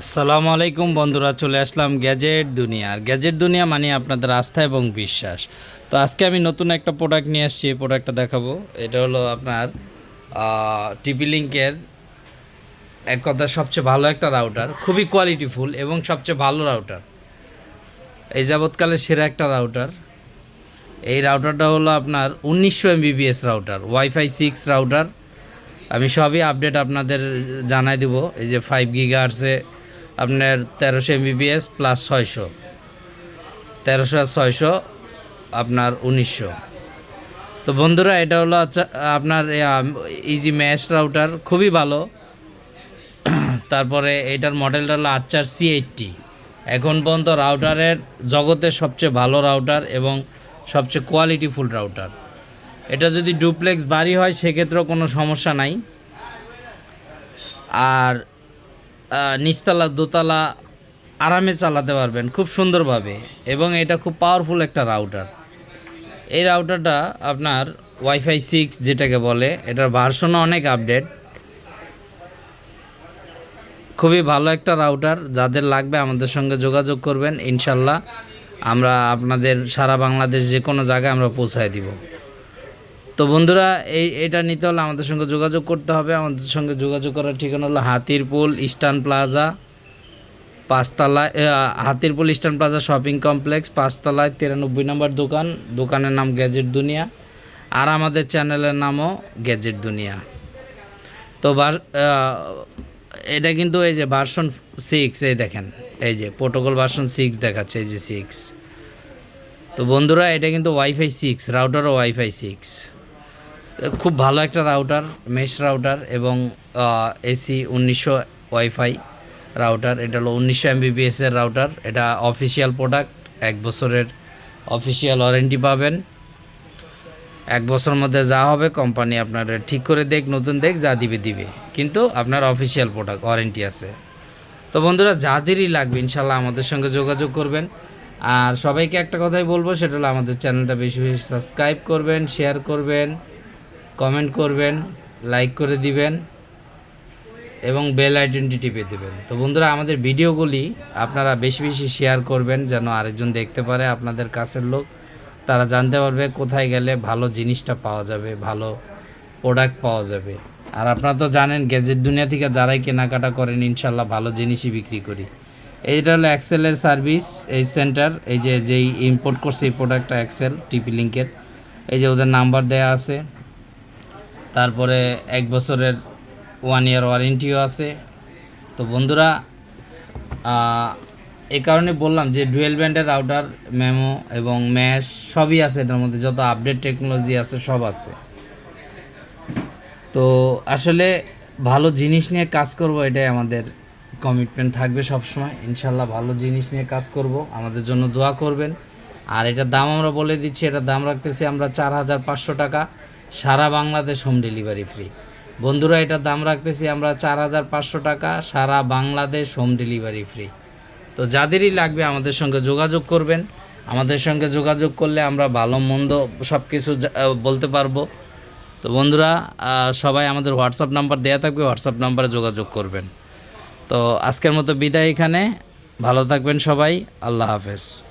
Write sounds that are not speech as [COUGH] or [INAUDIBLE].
আসসালামু আলাইকুম বন্ধুরা, চলে আসলাম গ্যাজেট দুনিয়া। আর গ্যাজেট দুনিয়া মানে আপনাদের আস্থা এবং বিশ্বাস। তো আজকে আমি নতুন একটা প্রোডাক্ট নিয়ে আসছি, এই প্রোডাক্টটা দেখাবো। এটা হলো আপনার টিপি লিঙ্কের এক কথা সবচেয়ে ভালো একটা রাউটার খুবই কোয়ালিটিফুল এবং সবচেয়ে ভালো রাউটার এই যাবৎকালে সেরা একটা রাউটার এই রাউটারটা হলো আপনার উনিশশো MBBS router wifi six router আমি সবই আপডেট আপনাদের জানাই দেব, এই যে ফাইভ গিগার্সে আপনার তেরোশো এমবিবিএস প্লাস ছয়শো। তেরোশো আর ছয়শো, আপনার উনিশশো। তো বন্ধুরা, এটা হলো আচ্ছা আপনার ইজি ম্যাশ রাউটার খুবই ভালো। [CLEARS THROAT] তারপরে এটার মডেলটা হলো আর্চার সি এইটটি এখন পর্যন্ত রাউটারের জগতের সবচেয়ে ভালো রাউটার এবং সবচেয়ে কোয়ালিটিফুল রাউটার এটা যদি ডুপ্লেক্স বাড়ি হয়, সেক্ষেত্রেও কোনো সমস্যা নাই। আর নিচতলা, দোতলা আরামে চালাতে পারবেন, খুব সুন্দরভাবে। এবং এটা খুব পাওয়ারফুল একটা রাউটার এই রাউটারটা আপনার ওয়াইফাই সিক্স যেটাকে বলে, এটার ভার্সনও অনেক আপডেট খুবই ভালো একটা রাউটার যাদের লাগবে আমাদের সঙ্গে যোগাযোগ করবেন, ইনশাল্লাহ আমরা আপনাদের সারা বাংলাদেশ যে কোনো জায়গায় আমরা পৌঁছায় দিব। তো বন্ধুরা, এই, এটা নিতে হলে আমাদের সঙ্গে যোগাযোগ করতে হবে। আমাদের সঙ্গে যোগাযোগ করার ঠিকানা হলো Hatirpool eastern plaza পাঁচতলায় Hatirpul eastern plaza shopping complex, পাঁচতলায় তিরানব্বই নম্বর দোকান। দোকানের নাম গ্যাজেট দুনিয়া আর আমাদের চ্যানেলের নামও গ্যাজেট দুনিয়া। তো এটা কিন্তু এই যে ভার্সন সিক্স, এই দেখেন, এই যে প্রোটোকল ভার্সন সিক্স দেখাচ্ছে, এই যে সিক্স। তো বন্ধুরা, এটা কিন্তু ওয়াইফাই সিক্স, রাউটারও ওয়াইফাই সিক্স। খুব ভালো একটা রাউটার মেশ রাউটার এবং এসি উনিশশো ওয়াইফাই রাউটার এটা হলো উনিশশো এমবিবিএস এর রাউটার এটা অফিসিয়াল প্রোডাক্ট এক বছরের অফিসিয়াল ওয়ারেন্টি পাবেন। এক বছরের মধ্যে যা হবে কোম্পানি আপনার ঠিক করে দেখ, নতুন দেখ, যা দিবে দিবে। কিন্তু আপনার অফিসিয়াল প্রোডাক্ট ওয়ারেন্টি আছে। তো বন্ধুরা যাদেরই লাগবে, ইনশাল্লাহ আমাদের সঙ্গে যোগাযোগ করবেন। আর সবাইকে একটা কথাই বলব, সেটা হলো আমাদের চ্যানেলটা বেশি বেশি সাবস্ক্রাইব করবেন শেয়ার করবেন। কমেন্ট করবেন লাইক করে দিবেন এবং বেল আইডেন্টি টিপে দেবেন। তো বন্ধুরা, আমাদের ভিডিওগুলি আপনারা বেশি বেশি শেয়ার করবেন যেন আরেকজন দেখতে পারে আপনাদের কাছের লোক। তারা জানতে পারবে কোথায় গেলে ভালো জিনিসটা পাওয়া যাবে, ভালো প্রোডাক্ট পাওয়া যাবে। আর আপনারা তো জানেন গ্যাজেট দুনিয়া থেকে যারাই কেনাকাটা করেন ইনশাল্লাহ ভালো জিনিসই বিক্রি করি। এইটা হলো এক্সেলের সার্ভিস এই সেন্টার এই যে, যেই ইম্পোর্ট করছে এই প্রোডাক্টটা এক্সেল টিপি লিঙ্কের এই যে ওদের নাম্বার দেয়া আছে। তারপরে এক বছরের ওয়ান ইয়ার ওয়ারেন্টিও আছে। তো বন্ধুরা এই কারণে বললাম যে ডুয়েল ব্যান্ডের রাউটার মেমো এবং ম্যাশ সবই আছে এটার মধ্যে, যত আপডেট টেকনোলজি আছে, সব আছে। তো আসলে ভালো জিনিস নিয়ে কাজ করব, এটাই আমাদের কমিটমেন্ট থাকবে সব সময় ইনশাল্লাহ ভালো জিনিস নিয়ে কাজ করব, আমাদের জন্য দোয়া করবেন। আর এটার দাম আমরা বলে দিচ্ছি, এটার দাম রাখতেছি আমরা চার হাজার পাঁচশো টাকা। সারা বাংলাদেশ হোম ডেলিভারি ফ্রি। বন্ধুরা, এটার দাম রাখতেছি আমরা চার হাজার পাঁচশো টাকা, সারা বাংলাদেশ হোম ডেলিভারি ফ্রি। তো যাদেরই লাগবে আমাদের সঙ্গে যোগাযোগ করবেন। আমাদের সঙ্গে যোগাযোগ করলে আমরা ভালো মন্দ সব কিছু বলতে পারব। তো বন্ধুরা সবাই আমাদের হোয়াটসঅ্যাপ নাম্বার দেওয়া থাকবে, হোয়াটসঅ্যাপ নাম্বারে যোগাযোগ করবেন। তো আজকের মতো বিদায় এখানে। ভালো থাকবেন সবাই। আল্লাহ হাফেজ।